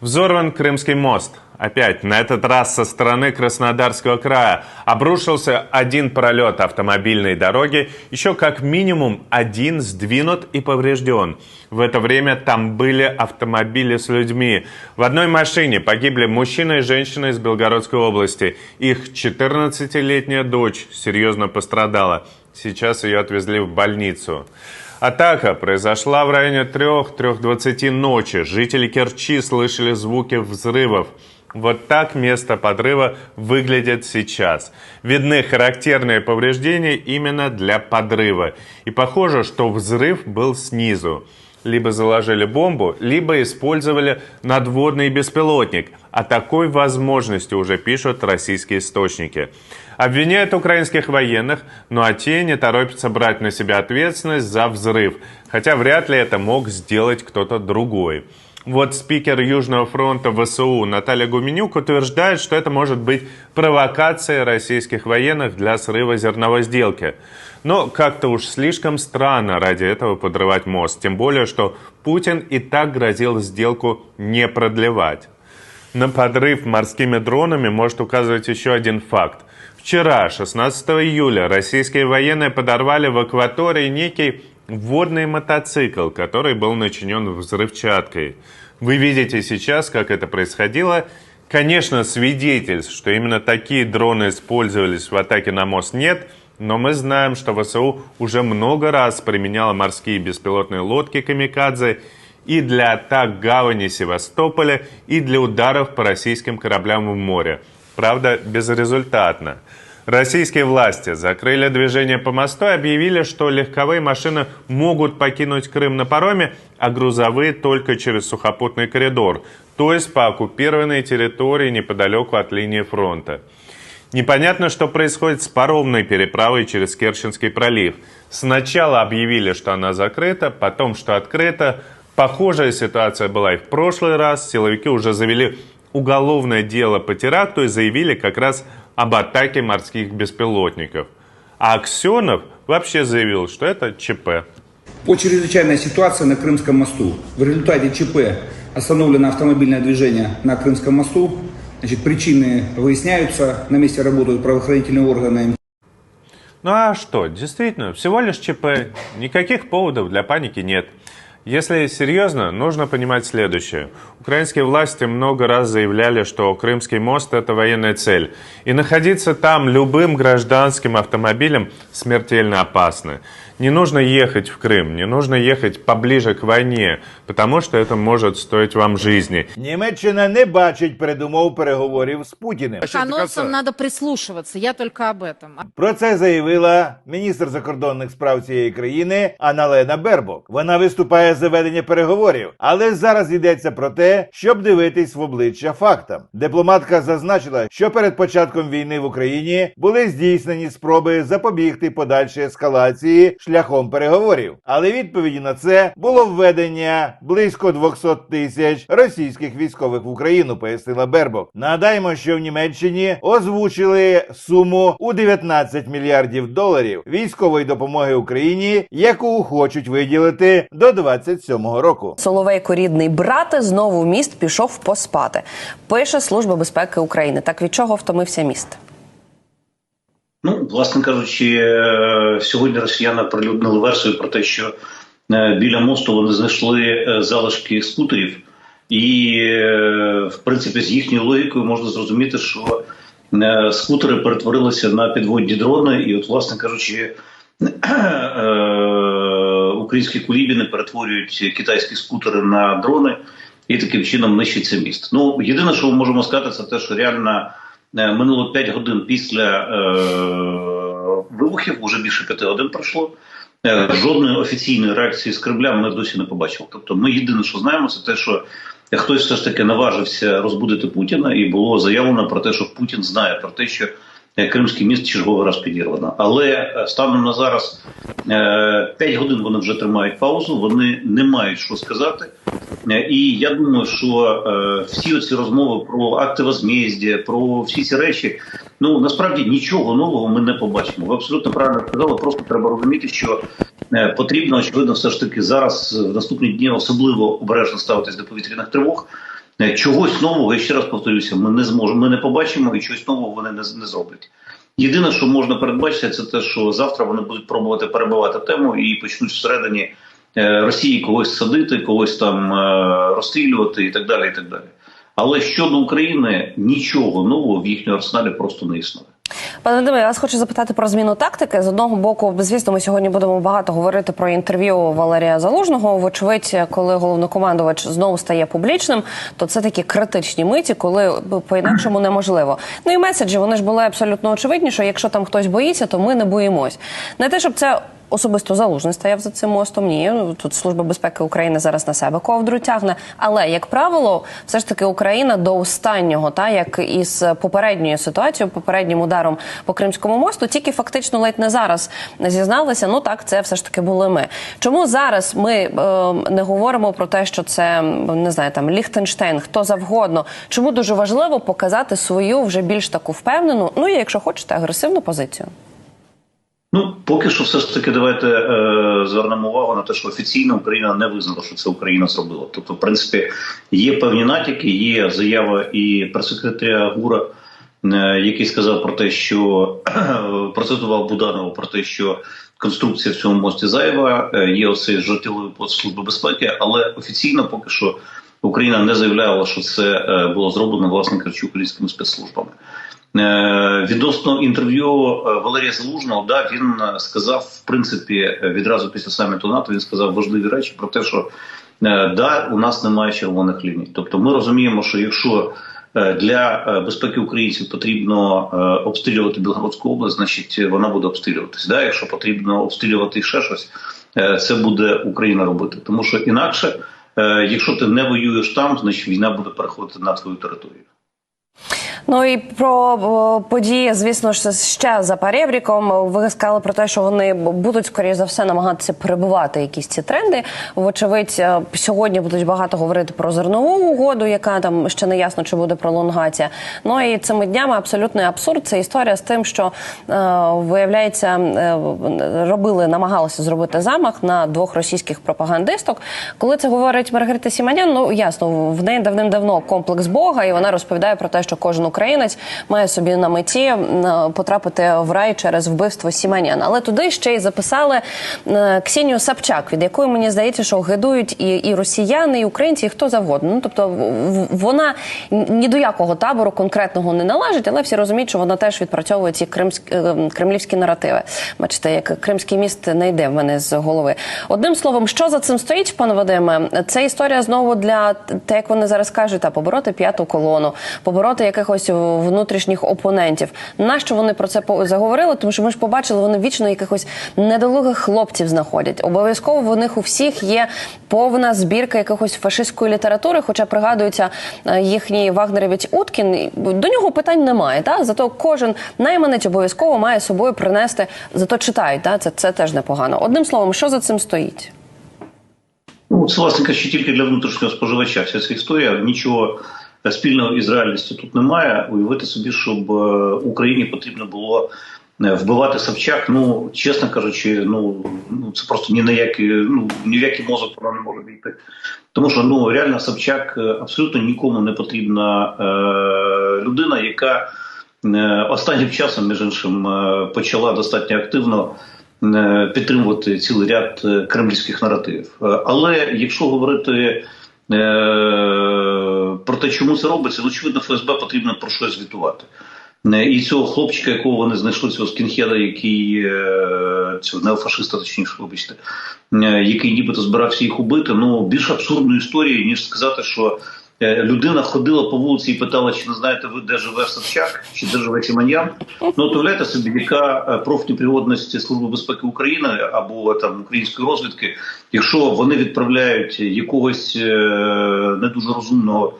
Взорван Крымский мост. Опять, на этот раз со стороны Краснодарского края. Обрушился один пролет автомобильной дороги, еще как минимум один сдвинут и поврежден. В это время там были автомобили с людьми. В одной машине погибли мужчина и женщина из Белгородской области. Их 14-летняя дочь серьезно пострадала. Сейчас ее отвезли в больницу. Атака произошла в районе 3-3.20 ночи. Жители Керчи слышали звуки взрывов. Вот так место подрыва выглядит сейчас. Видны характерные повреждения именно для подрыва. И похоже, что взрыв был снизу. Либо заложили бомбу, либо использовали надводный беспилотник. О такой возможности уже пишут российские источники. Обвиняют украинских военных, но а те не торопятся брать на себя ответственность за взрыв, хотя вряд ли это мог сделать кто-то другой. Вот спикер Южного фронта ВСУ Наталья Гуменюк утверждает, что это может быть провокация российских военных для срыва зерновой сделки. Но как-то уж слишком странно ради этого подрывать мост, тем более, что Путин и так грозил сделку не продлевать. На подрыв морскими дронами может указывать еще один факт. Вчера, 16 июля, российские военные подорвали в акватории некий водный мотоцикл, который был начинен взрывчаткой. Вы видите сейчас, как это происходило. Конечно, свидетельств, что именно такие дроны использовались в атаке на мост, нет, но мы знаем, что ВСУ уже много раз применяла морские беспилотные лодки «Камикадзе» и для атак гавани Севастополя, и для ударов по российским кораблям в море. Правда, безрезультатно. Российские власти закрыли движение по мосту и объявили, что легковые машины могут покинуть Крым на пароме, а грузовые только через сухопутный коридор, то есть по оккупированной территории неподалеку от линии фронта. Непонятно, что происходит с паромной переправой через Керченский пролив. Сначала объявили, что она закрыта, потом, что открыта. Похожая ситуация была и в прошлый раз. Силовики уже завели уголовное дело по теракту и заявили как раз об атаке морских беспилотников. А Аксенов вообще заявил, что это ЧП. По чрезвычайной ситуации на Крымском мосту. В результате ЧП остановлено автомобильное движение на Крымском мосту. Значит, причины выясняются. На месте работают правоохранительные органы. Ну а что, действительно, всего лишь ЧП. Никаких поводов для паники нет. Если серьезно, нужно понимать следующее. Украинские власти много раз заявляли, что Крымский мост – это военная цель. И находиться там любым гражданским автомобилем смертельно опасно. Не нужно ехать в Крым, не нужно ехать поближе к войне, потому что это может стоить вам жизни. Німеччина не бачить передумов переговорів з Путіним. Канонцам надо прислушиваться, я только об этом. А Про це заявила міністр закордонних справ цієї країни Аналена Бербок. Вона виступає за ведення переговорів, але зараз йдеться про те, щоб дивитись в обличчя фактам. Дипломатка зазначила, що перед початком війни в Україні були здійснені спроби запобігти подальшій ескалації шляхом переговорів. Але відповіді на це було введення близько 200 тисяч російських військових в Україну, пояснила Бербок. Нагадаємо, що в Німеччині озвучили суму у 19 мільярдів доларів військової допомоги Україні, яку хочуть виділити до 27-го року. Соловейко рідний брате знову в міст пішов поспати. Пише Служба безпеки України. Так від чого втомився міст? Ну, власне кажучи, е, сьогодні росіяни прилюднили версію про те, що е, біля мосту вони знайшли е, залишки скутерів, і, в принципі, з їхньою логікою можна зрозуміти, що скутери перетворилися на підводні дрони, і, от, власне кажучи, українські кулібіни перетворюють китайські скутери на дрони і таким чином нищиться міст. Ну, єдине, що ми можемо сказати, це те, що реально. Е, Минуло 5 годин після е, вибухів, уже більше 5 годин пройшло. Е, жодної офіційної реакції з Кремля ми досі не побачили. Тобто, ми єдине, що знаємо, це те, що хтось все ж таки наважився розбудити Путіна, і було заявлено про те, що Путін знає про те, що е, Кримський міст черговий раз підірвано. Але е, станом на зараз е, 5 годин вони вже тримають паузу, вони не мають що сказати. Е, І я думаю, що е, всі ці розмови про акти возмездя, про всі ці речі, ну насправді нічого нового ми не побачимо. Ви абсолютно правильно сказали. Просто треба розуміти, що е, потрібно очевидно, все ж таки зараз в наступні дні особливо обережно ставитись до повітряних тривог. Е, Чогось нового, я ще раз повторюся, ми не зможемо, ми не побачимо і чогось нового вони не, не зроблять. Єдине, що можна передбачити, це те, що завтра вони будуть пробувати перебивати тему і почнуть всередині е, Росії когось садити, когось там е, розстрілювати і так далі. і так далі. Але щодо України нічого нового в їхньому арсеналі просто не існує. Пане Вадиме, я вас хочу запитати про зміну тактики. З одного боку, звісно, ми сьогодні будемо багато говорити про інтерв'ю Валерія Залужного. Вочевидь, коли головнокомандувач знову стає публічним, то це такі критичні миті, коли по-інакшому неможливо. Ну і меседжі вони ж були абсолютно очевидні, що якщо там хтось боїться, то ми не боїмось. Не те, щоб це. Особисто залужний стояв за цим мостом. Ні, тут служба безпеки України зараз на себе ковдру тягне. Але як правило, все ж таки Україна до останнього, та як із попередньою ситуацією, попереднім ударом по Кримському мосту, тільки фактично ледь не зараз зізналися. Ну так, це все ж таки були ми. Чому зараз ми е, не говоримо про те, що це не знаю, там Ліхтенштейн, хто завгодно? Чому дуже важливо показати свою вже більш таку впевнену, ну і якщо хочете, агресивну позицію? Ну, поки що, все ж таки, давайте е, звернемо увагу на те, що офіційно Україна не визнала, що це Україна зробила. Тобто, в принципі, є певні натяки, є заява і прес-секретаря ГУРа, е, який сказав про те, що процитував Буданова про те, що конструкція в цьому мості зайва, е, є оцей пост Служби безпеки, але офіційно поки що Україна не заявляла, що це е, було зроблено власне кажучи, українськими спецслужбами. Е, Відносно інтерв'ю е, Валерія Залужного, да, він е, сказав, в принципі, відразу після саміту НАТО він сказав важливі речі про те, що да, у нас немає червоних ліній. Тобто, ми розуміємо, що якщо для безпеки українців потрібно обстрілювати Білгородську область, значить вона буде обстрілюватись. Да? Якщо потрібно обстрілювати ще щось, це буде Україна робити. Тому що інакше, якщо ти не воюєш там, значить війна буде переходити на твою територію. Ну і про події, звісно ж, ще за перебріком. Ви сказали про те, що вони будуть скоріше за все намагатися перебувати якісь ці тренди. Вочевидь, е, сьогодні будуть багато говорити про зернову угоду, яка там ще не ясно, чи буде пролонгація. Ну і цими днями абсолютний абсурд. Це історія з тим, що е, виявляється, е, робили, намагалися зробити замах на двох російських пропагандисток. Коли це говорить Маргарита Сіманян, ну ясно, в неї давним-давно комплекс Бога, і вона розповідає про те, що кожен українець має собі на меті е, потрапити в рай через вбивство Сіманян. Але туди ще й записали е, Ксенію Сапчак, від якої мені здається, що гидують і, і росіяни, і українці, і хто завгодно. Ну тобто вона ні до якого табору конкретного не належить, але всі розуміють, що вона теж відпрацьовує ці кримські е, кремлівські наративи. Бачите, як кримський міст не йде в мене з голови. Одним словом, що за цим стоїть, пане Вадиме? Це історія знову для те, як вони зараз кажуть, та побороти п'яту колону, побороти якихось внутрішніх опонентів. Нащо вони про це заговорили? Тому що ми ж побачили, вони вічно якихось недолугих хлопців знаходять. Обов'язково в них у всіх є повна збірка якихось фашистської літератури. Хоча пригадується е, їхній вагнерівець Уткін. До нього питань немає. Та зато кожен найманець обов'язково має собою принести. Зато читають. Та це, це теж непогано. Одним словом, що за цим стоїть? Ну, це, власне кажучи, тільки для внутрішнього споживача вся ця історія. Нічого спільного із реальністю тут немає. Уявити собі, щоб е, Україні потрібно було е, вбивати Савчак. Ну, чесно кажучи, ну, ну це просто ні на який, ну, ні в який мозок вона не може війти. Тому що ну реально Савчак е, абсолютно нікому не потрібна е, людина, яка е, останнім часом, між іншим, е, почала достатньо активно підтримувати цілий ряд кремлівських наративів. Але якщо говорити про те, чому це робиться, ну, очевидно, ФСБ потрібно про щось звітувати. Е, І цього хлопчика, якого вони знайшли, цього скінхеда, який е, цього неофашиста, точніше, вибачте, е, який нібито збирався їх убити. Ну більш абсурдної історії, ніж сказати, що е, людина ходила по вулиці і питала, чи не знаєте ви, де живе Савчак, чи де живе Чиманьян. Ну уявляєте собі, яка е, профнепригодність Служби безпеки України або там української розвідки, якщо вони відправляють якогось е, не дуже розумного.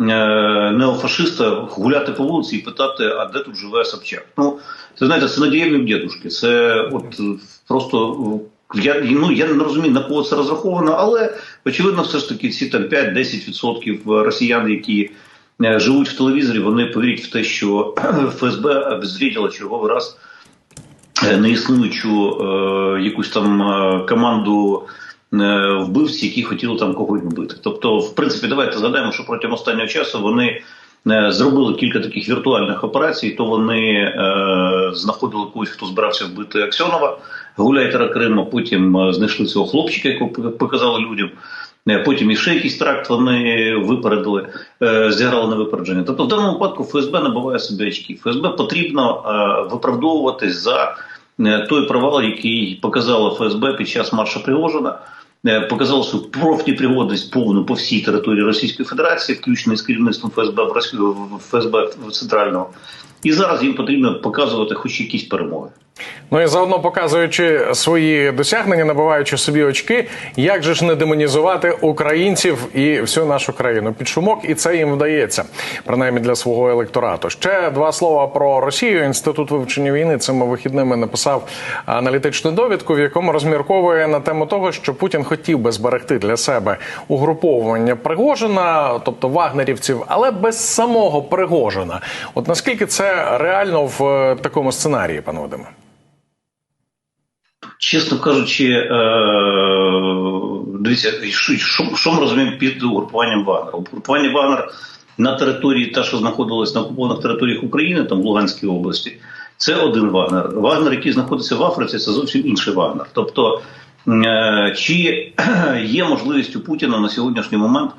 е, Неофашиста гуляти по вулиці і питати, а де тут живе Собчак. Ну, це знаєте, це надієві дідушки. Це от е, просто е, я, ну, я не розумію, на кого це розраховано, але очевидно, все ж таки ці там 5-10% росіян, які е, живуть в телевізорі, вони повірять в те, що ФСБ обезвредила черговий раз е, неіснуючу е, якусь там е, команду е, вбивці, які хотіли там когось вбити. Тобто, в принципі, давайте згадаємо, що протягом останнього часу вони е, зробили кілька таких віртуальних операцій. То вони е, знаходили когось, хто збирався вбити Аксьонова, гуляйтера Криму. Потім е, знайшли цього хлопчика, якого показали людям. Е, Потім іще якийсь тракт вони випередили, е, зіграли на випередження. Тобто, в даному випадку ФСБ набуває собі очки. ФСБ потрібно виправдовуватись за той провал, який показала ФСБ під час марша Пригожина. Показала свою профнепригодність повну по всій території Російської Федерації, включно з керівництвом ФСБ в ФСБ центрального. І зараз їм потрібно показувати хоч якісь перемоги. Ну і заодно показуючи свої досягнення, набиваючи собі очки, як же ж не демонізувати українців і всю нашу країну під шумок, і це їм вдається, принаймні для свого електорату. Ще два слова про Росію. Інститут вивчення війни цими вихідними написав аналітичну довідку, в якому розмірковує на тему того, що Путін хотів би зберегти для себе угруповування Пригожина, тобто вагнерівців, але без самого Пригожина. От наскільки це реально в е, такому сценарії, пане Вадиме? Чесно кажучи, е, дивіться, що, ми розуміємо під угрупуванням Вагнера? Угрупування Вагнер на території, та, що знаходилась на окупованих територіях України, там в Луганській області, це один Вагнер. Вагнер, який знаходиться в Африці, це зовсім інший Вагнер. Тобто, е, чи є можливість у Путіна на сьогоднішній момент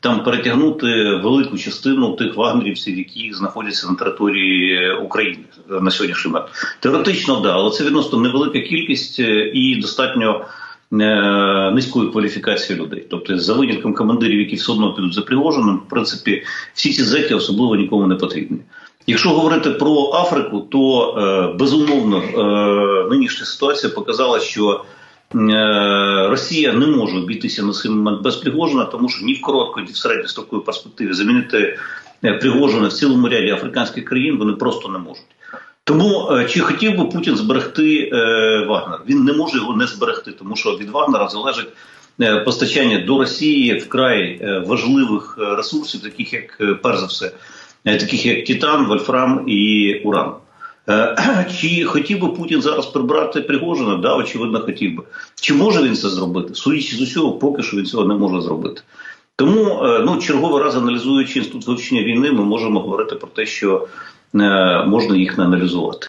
там перетягнути велику частину тих вагнерівців, які знаходяться на території України на сьогоднішній момент. Теоретично, да, але це відносно невелика кількість е, і достатньо е, низької кваліфікації людей. Тобто, за винятком командирів, які все одно підуть за Пригожиним, в принципі, всі ці зеки особливо нікому не потрібні. Якщо говорити про Африку, то е, безумовно нинішня ситуація показала, що Росія не може обійтися на цей момент без Пригожина, тому що ні в короткої, ні в середньостроковій перспективі замінити е, Пригожина в цілому ряді африканських країн вони просто не можуть. Тому е, чи хотів би Путін зберегти е, Вагнер? Він не може його не зберегти, тому що від Вагнера залежить е, постачання до Росії вкрай е, важливих е, ресурсів, таких як е, перш за все, е, таких як Титан, Вольфрам і Уран. Е, Чи хотів би Путін зараз прибрати Пригожина? Да, очевидно, хотів би. Чи може він це зробити? Судячи з усього, поки що він цього не може зробити. Тому, е, ну, черговий раз аналізуючи інститут вивчення війни, ми можемо говорити про те, що е, можна їх не аналізувати.